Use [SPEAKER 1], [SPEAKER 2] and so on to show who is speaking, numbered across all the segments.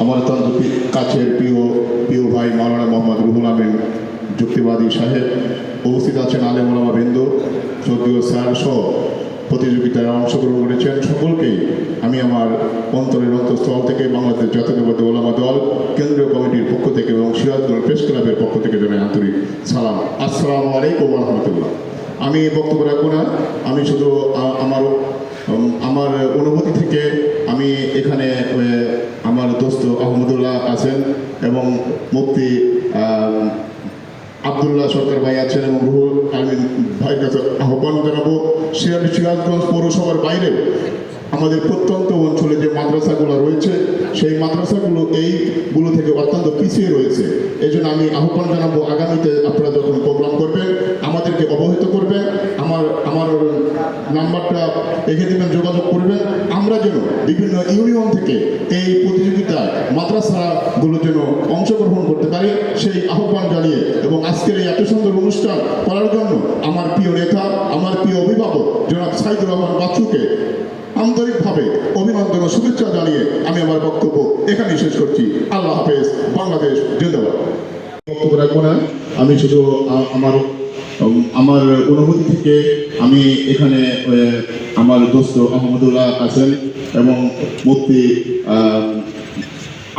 [SPEAKER 1] আমার অত্যন্ত কাছের প্রিয় প্রিয় ভাই মাওলানা মোহাম্মদ রুহুল আমিন, যুক্তিবাদী সাহেব উপস্থিত আছেন আলেম ওলামা বিন্দু শ্রদ্ধীয় স্যার সহ প্রতিযোগিতায় অংশগ্রহণ করেছেন সকলকেই। আমি আমার অন্তরের অন্তঃস্থল থেকে বাংলাদেশ জাতীয়তাবাদী ওলামা দল, কেন্দ্রীয় কমিটির পক্ষ থেকে এবং সিরাজগঞ্জ প্রেস ক্লাবের পক্ষ থেকে জানাই আন্তরিক সালাম। আসসালামু আলাইকুম রহমতুল্লাহ। আমি বক্তব্য রাখব না। আমি শুধু আমার আমার অনুভূতি থেকে আমি এখানে আমার দোস্ত আহমদুল্লাহ আছেন এবং মুক্তি আবদুল্লাহ সরকার ভাই আছেন এবং রুহুল আলমিন ভাইয়ের কাছে আহ্বান জানাব। সিরাজ সিরাজগঞ্জ পৌরসভার বাইরে আমাদের প্রত্যন্ত অঞ্চলে যে মাদ্রাসাগুলো রয়েছে, সেই মাদ্রাসাগুলো এইগুলো থেকে অত্যন্ত পিছিয়ে রয়েছে। এই জন্য আমি আহ্বান জানাব আগামীতে আপনারা যখন প্রোগ্রাম করবেন, আমাদেরকে অবহিত করবেন, আমার আমার নাম্বারটা রেখে দেবেন, যোগাযোগ করবেন। আমরা যেন বিভিন্ন ইউনিয়ন থেকে এই প্রতিযোগিতায় মাদ্রাসাগুলো যেন অংশগ্রহণ করতে পারি, সেই আহ্বান অনুষ্ঠান করার জন্য আমার প্রিয় নেতা আমার প্রিয় অভিভাবক জনাব সাইদুর রহমান বাচ্চুকে আন্তরিকভাবে অভিনন্দন ও শুভেচ্ছা জানিয়ে আমি আমার বক্তব্য এখানে শেষ করছি। আল্লাহ হাফেজ বাংলাদেশ জিন্দাবাদ। বক্তব্য রাখব না। আমি শুধু আমার আমার অনুভূতি থেকে আমি এখানে আমার দোস্ত আহমদুল্লাহ আছেন এবং আহ,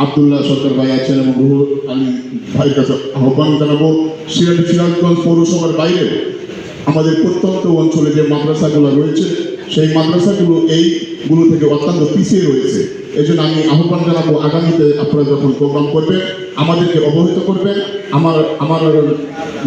[SPEAKER 1] আবদুল্লাহ সরকার ভাই আছেন এবং রুহুল আলী ভাইয়ের কাছে আহ্বান জানাব। সিরাজ সিরাজগঞ্জ পৌরসভার বাইরে আমাদের প্রত্যন্ত অঞ্চলে যে মাদ্রাসাগুলো রয়েছে, সেই মাদ্রাসাগুলো এইগুলো থেকে অত্যন্ত পিছিয়ে রয়েছে। এই জন্য আমি আহ্বান জানাব, আগামীতে আপনারা যখন প্রোগ্রাম করবেন, আমাদেরকে অবহিত করবেন, আমার আমার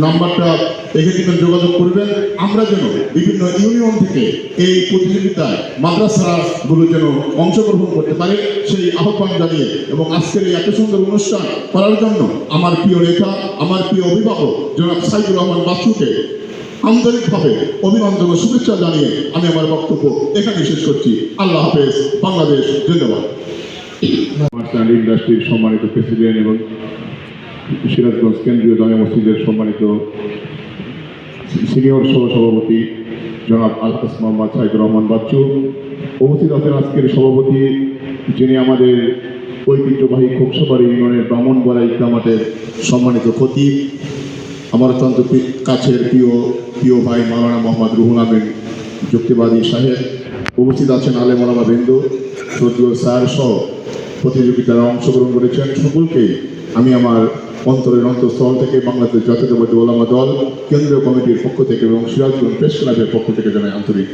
[SPEAKER 1] নাম্বারটা রেখে দিবেন, যোগাযোগ করবেন। আমরা যেন বিভিন্ন ইউনিয়ন থেকে এই প্রতিযোগিতায় মাদ্রাসাগুলো যেন অংশগ্রহণ করতে পারে, সেই আহ্বান জানিয়ে এবং আজকের এই এত সুন্দর অনুষ্ঠান করার জন্য আমার প্রিয় নেতা আমার প্রিয় অভিভাবক জনাব সাইদুর রহমান বাচ্চুকে আন্তরিকভাবে অভিনন্দন ও শুভেচ্ছা জানিয়ে আমি আমার বক্তব্য এখানে শেষ করছি। আল্লাহ হাফেজ, বাংলাদেশ, ধন্যবাদ।
[SPEAKER 2] মার্শাল ইন্ডাস্ট্রির সম্মানিত প্রেসিডেন্ট এবং সিরাজগঞ্জ কেন্দ্রীয় জামে মসজিদের সম্মানিত সিনিয়র সহসভাপতি জনাব আলহাস মোহাম্মদ সাইদুর রহমান বাচ্চু। উপস্থিত আছেন আজকের সভাপতি, যিনি আমাদের ঐতিহ্যবাহী খোকসাবাড়ি ইউনিয়নের ব্রাহ্মণবাড়া ইকরামাতের সম্মানিত খতিব
[SPEAKER 1] আমার অত্যন্ত কাছের প্রিয় প্রিয় ভাই মাওলানা মোহাম্মদ রুহুল আমিন, যুক্তিবাদী সাহেব। উপস্থিত আছেন আলে মোলামা বিন্দু, শ্রদ্ধীয় স্যার সহ প্রতিযোগিতায় অংশগ্রহণ করেছেন সকলকে। আমি আমার অন্তরের অন্তঃস্থল থেকে বাংলাদেশ জাতীয়তাবাদী ওলামা দল, কেন্দ্রীয় কমিটির পক্ষ থেকে এবং সিরাজগঞ্জ প্রেস ক্লাবের পক্ষ থেকে জানাই আন্তরিক